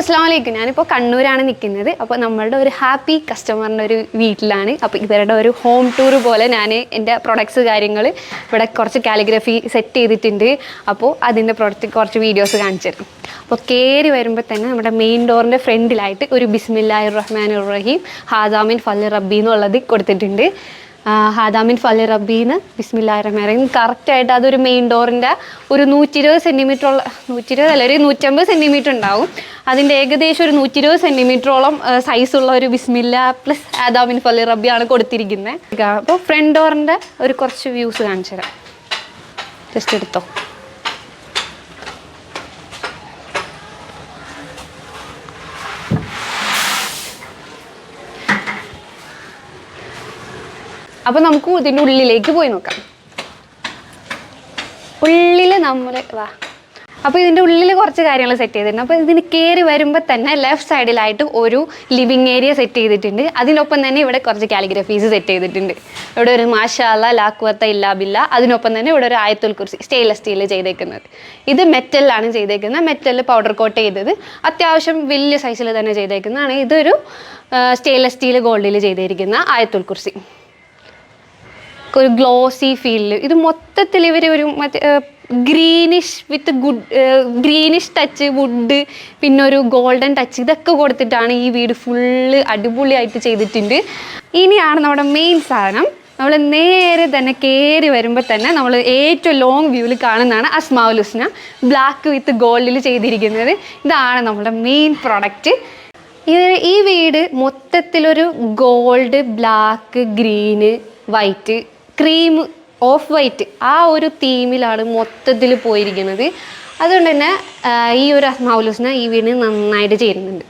അസ്സാം വലൈക്കും ഞാനിപ്പോൾ കണ്ണൂരാണ് നിൽക്കുന്നത് അപ്പോൾ നമ്മളുടെ ഒരു ഹാപ്പി കസ്റ്റമറിന്റെ ഒരു വീട്ടിലാണ്. അപ്പോൾ ഇവരുടെ ഒരു ഹോം ടൂർ പോലെ ഞാൻ എന്റെ പ്രൊഡക്ട്സ് കാര്യങ്ങൾ ഇവിടെ കുറച്ച് കാലിഗ്രഫി സെറ്റ് ചെയ്തിട്ടുണ്ട്. അപ്പോൾ അതിന്റെ പ്രൊഡക്റ്റ് കുറച്ച് വീഡിയോസ് കാണിച്ചു തരും. അപ്പോൾ കയറി വരുമ്പോൾ തന്നെ നമ്മുടെ മെയിൻ ഡോറിന്റെ ഫ്രണ്ടിലായിട്ട് ഒരു ബിസ്മില്ലാഹിർ റഹ്മാൻ റഹീം ഹാജാമിൻ ഫല്ലി റബ്ബി എന്നുള്ളത് കൊടുത്തിട്ടുണ്ട്. ഹാദാമിൻ ഫലി റബീന്ന് ബിസ്മില്ലാഹി റഹ്മാൻ റഹീം കറക്റ്റായിട്ട് അതൊരു മെയിൻ ഡോറിന്റെ ഒരു നൂറ്റി ഇരുപത് ഉള്ള നൂറ്റി ഇരുപത് അല്ല ഒരു നൂറ്റമ്പത് സെന്റിമീറ്റർ ഉണ്ടാവും. അതിന്റെ ഏകദേശം ഒരു നൂറ്റി ഇരുപത് സെന്റിമീറ്ററോളം സൈസുള്ള ഒരു ബിസ്മില്ല പ്ലസ് ഹാദാമിൻ ഫലി റബിയാണ് കൊടുത്തിരിക്കുന്നത് അപ്പോൾ ഫ്രണ്ട് ഡോറിന്റെ ഒരു കുറച്ച് വ്യൂസ് കാണിച്ചു തരാം ജസ്റ്റ് എടുത്തോ. അപ്പോൾ നമുക്ക് ഇതിന്റെ ഉള്ളിലേക്ക് പോയി നോക്കാം. ഉള്ളിൽ നമ്മൾ വാ. അപ്പോൾ ഇതിന്റെ ഉള്ളിൽ കുറച്ച് കാര്യങ്ങൾ സെറ്റ് ചെയ്തിട്ടുണ്ട്. അപ്പോൾ ഇതിന് കയറി വരുമ്പോൾ തന്നെ ലെഫ്റ്റ് സൈഡിലായിട്ട് ഒരു ലിവിങ് ഏരിയ സെറ്റ് ചെയ്തിട്ടുണ്ട്. അതിനൊപ്പം തന്നെ ഇവിടെ കുറച്ച് കാലിഗ്രഫീസ് സെറ്റ് ചെയ്തിട്ടുണ്ട്. ഇവിടെ ഒരു മാഷാല ലാക്കുവത്ത ഇല്ലാബില്ല അതിനൊപ്പം തന്നെ ഇവിടെ ഒരു ആയത്തുൽ കുർസി സ്റ്റെയിൻലെസ് സ്റ്റീൽ ചെയ്തേക്കുന്നത്. ഇത് മെറ്റലിലാണ് ചെയ്തേക്കുന്നത്. മെറ്റലിൽ പൗഡർ കോട്ട് ചെയ്തത്. അത്യാവശ്യം വലിയ സൈസിൽ തന്നെ ചെയ്തേക്കുന്നതാണ്. ഇതൊരു സ്റ്റെയിൻലെസ് സ്റ്റീൽ ഗോൾഡിൽ ചെയ്തിരിക്കുന്ന ആയത്തുൽ കുർസി. ഒരു ഗ്ലോസി ഫീലിൽ ഇത് മൊത്തത്തിൽ ഇവർ ഒരു മറ്റേ greenish with good greenish touch wood പിന്നെ ഒരു ഗോൾഡൻ ടച്ച് ഇതൊക്കെ കൊടുത്തിട്ടാണ് ഈ വീട് ഫുള്ള് അടിപൊളിയായിട്ട് ചെയ്തിട്ടുണ്ട്. ഇനിയാണ് നമ്മുടെ മെയിൻ സാധനം. നമ്മൾ നേരെ തന്നെ കയറി വരുമ്പോൾ തന്നെ നമ്മൾ ഏറ്റവും ലോങ് വ്യൂവിൽ കാണുന്നതാണ് അസ്മാവുലുസ്ന. ബ്ലാക്ക് വിത്ത് ഗോൾഡിൽ ചെയ്തിരിക്കുന്നത്. ഇതാണ് നമ്മുടെ മെയിൻ പ്രൊഡക്റ്റ് ഈ വീട് മൊത്തത്തിലൊരു gold black green white cream off white ആ ഒരു തീമിലാണ് മൊത്തത്തിൽ പോയിരിക്കുന്നത്. അതുകൊണ്ട് തന്നെ ഈ ഒരു മൗലൂസിന് ഈ വീടിന് നന്നായിട്ട് ചേരുന്നുണ്ട്.